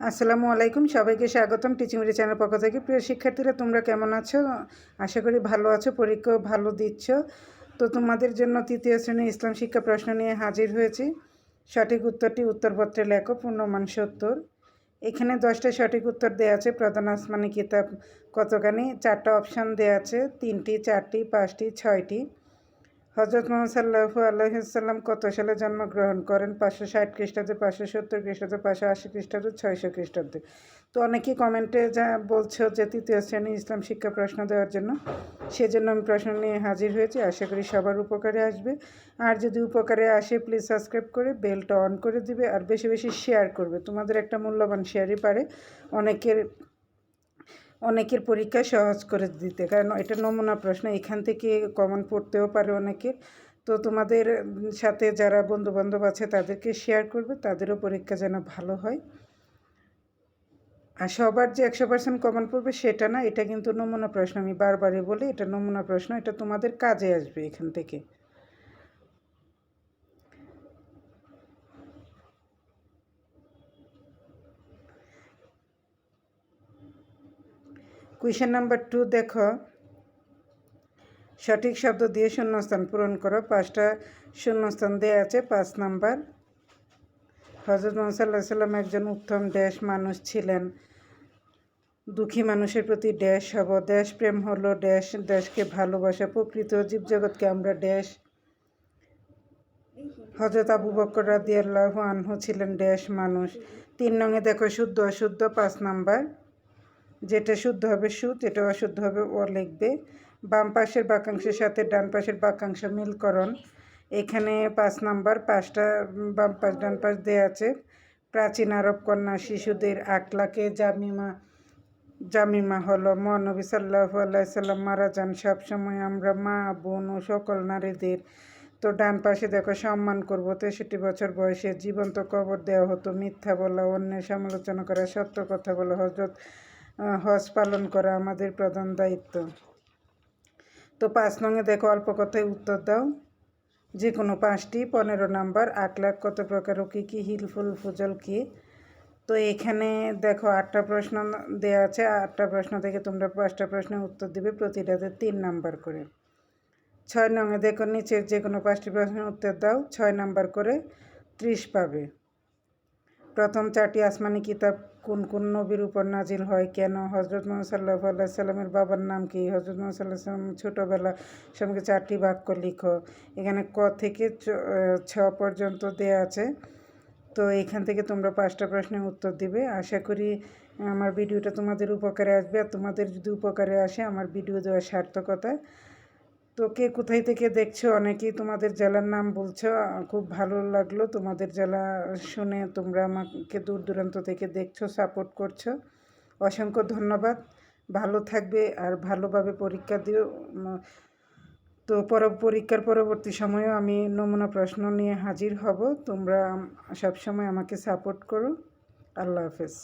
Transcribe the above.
আসসালামু আলাইকুম। সবাইকে স্বাগতম টিচিং রি চ্যানেল পক্ষ থেকে। প্রিয় শিক্ষার্থীরা, তোমরা কেমন আছো? আশা করি ভালো আছো পরীক্ষাও ভালো দিচ্ছ। তো তোমাদের জন্য তৃতীয় শ্রেণি ইসলাম শিক্ষা প্রশ্ন নিয়ে হাজির হয়েছি। সঠিক উত্তরটি উত্তরপত্রে লেখো, পূর্ণমান সত্তর। এখানে দশটা সঠিক উত্তর দেওয়া আছে, প্রধান আসমানি কিতাব কতখানি? চারটা অপশান দেওয়া আছে, তিনটি, চারটি, পাঁচটি, ছয়টি। হজরত মোহাম্মদ সাল্লাহু আল্লাহিসাল্লাম কত সালে জন্মগ্রহণ করেন? পাঁচশো ষাট খ্রিস্টাব্দে, পাঁচশো সত্তর খ্রিস্টাব্দে, পাঁচশো আশি খ্রিস্টাব্দে, ছয়শো খ্রিস্টাব্দে। তো অনেকেই কমেন্টে যা বলছো যে তৃতীয় শ্রেণি ইসলাম শিক্ষা প্রশ্ন দেওয়ার জন্য, সেজন্য আমি প্রশ্ন নিয়ে হাজির হয়েছি। আশা করি সবার উপকারে আসবে। আর যদি উপকারে আসে প্লিজ সাবস্ক্রাইব করে বেলটা অন করে দিবে। আর বেশি বেশি শেয়ার করবে। তোমাদের একটা মূল্যবান শেয়ারই পারে। অনেকের অনেকের পরীক্ষা সহজ করে দিতে। কারণ এটা নমুনা প্রশ্ন, এখান থেকে কমন পড়তেও পারে অনেকে। তো তোমাদের সাথে যারা বন্ধুবান্ধব আছে, তাদেরকে শেয়ার করবে, তাদেরও পরীক্ষা যেন ভালো হয়। আর সবার যে একশো পার্সেন্ট কমন পড়বে, সেটা না, এটা কিন্তু নমুনা প্রশ্ন। আমি বারবারই বলি, এটা নমুনা প্রশ্ন, এটা তোমাদের কাজে আসবে এখান থেকে। কুয়েশন নাম্বার টু দেখো। সঠিক শব্দ দিয়ে শূন্যস্থান পূরণ করো। পাঁচটা শূন্যস্থান দেওয়া আছে, পাঁচ নাম্বার। হজরত মোহাম্মদ একজন উত্তম দেশ মানুষ ছিলেন। দুঃখী মানুষের প্রতি ড্যাশ হব। দেশ প্রেম হলো ড্যাশ দেশকে ভালোবাসা, প্রকৃত জীবজগৎকে আমরা ড্যাশ হজরত আবু বকর রাদি আল্লাহ আনহু ছিলেন ড্যাশ মানুষ। তিন নঙে দেখো, শুদ্ধ, অশুদ্ধ, পাঁচ নাম্বার। যেটা শুদ্ধ হবে সুদ যেটা অশুদ্ধ হবে ও লিখবে। বাম পাশের বাক্যাংশের সাথে ডান পাশের বাক্যাংশ মিলকরণ এখানে পাঁচ নাম্বার, পাঁচটা বাম পাশ, ডান পাশ দেওয়া আছে। প্রাচীন আরব কন্যা শিশুদের আকলাকে জামিমা জামিমা হলো। মহানবী সাল্লাহ আল্লাহ মারা যান সবসময় আমরা মা, বোন ও সকল নারীদের। তো ডান পাশে দেখো, সম্মান করব। তেষট্টি বছর বয়সে জীবন্ত কবর দেওয়া হতো মিথ্যা বলা, অন্যের সমালোচনা করা, সত্য কথা বলা হজরত হজ পালন করা আমাদের প্রধান দায়িত্ব। তো পাঁচ নঙে দেখো অল্প কথায় উত্তর দাও। যে কোনো পাঁচটি, পনেরো নাম্বার, আট লাখ কত প্রকার কী কী হিলফুল ফুজল কী? তো এখানে দেখো আটটা প্রশ্ন দেওয়া আছে, আটটা প্রশ্ন থেকে তোমরা পাঁচটা প্রশ্নের উত্তর দিবে, প্রতিটাতে তিন নাম্বার করে। ছয় নঙে দেখো নিচের যে কোনো পাঁচটি প্রশ্নের উত্তর দাও, ছয় নাম্বার করে ত্রিশ পাবে। প্রথম চারটি আসমানি কিতাব কোন কোন নবীর উপর নাজিল হয়, কেন? হজরত মোহাম্মদ সাল্লাহ আল্লাহ সাল্লামের বাবার নাম কি? হজরত মোহাম্মদ সাল্লাম ছোটোবেলা সঙ্গে চারটি বাক্য লিখো। এখানে ক থেকে ছ পর্যন্ত দেয়া আছে। তো এখান থেকে তোমরা পাঁচটা প্রশ্নের উত্তর দিবে। আশা করি আমার ভিডিওটা তোমাদের উপকারে আসবে। আর তোমাদের যদি উপকারে আসে, আমার ভিডিও দেওয়ার সার্থকতা তো কে কোথায় থেকে দেখছ? অনেকেই তোমাদের জেলার নাম বলছো। খুব ভালো লাগল তোমাদের জেলা শুনে তোমরা আমাকে দূর দূরান্ত থেকে দেখছ সাপোর্ট করছ। অসংখ্য ধন্যবাদ। ভালো থাকবে আর ভালোভাবে পরীক্ষা দিও। তো পর পরীক্ষার পরবর্তী সময়েও আমি নমুনা প্রশ্ন নিয়ে হাজির হব। তোমরা সবসময় আমাকে সাপোর্ট করো। আল্লাহ হাফেজ।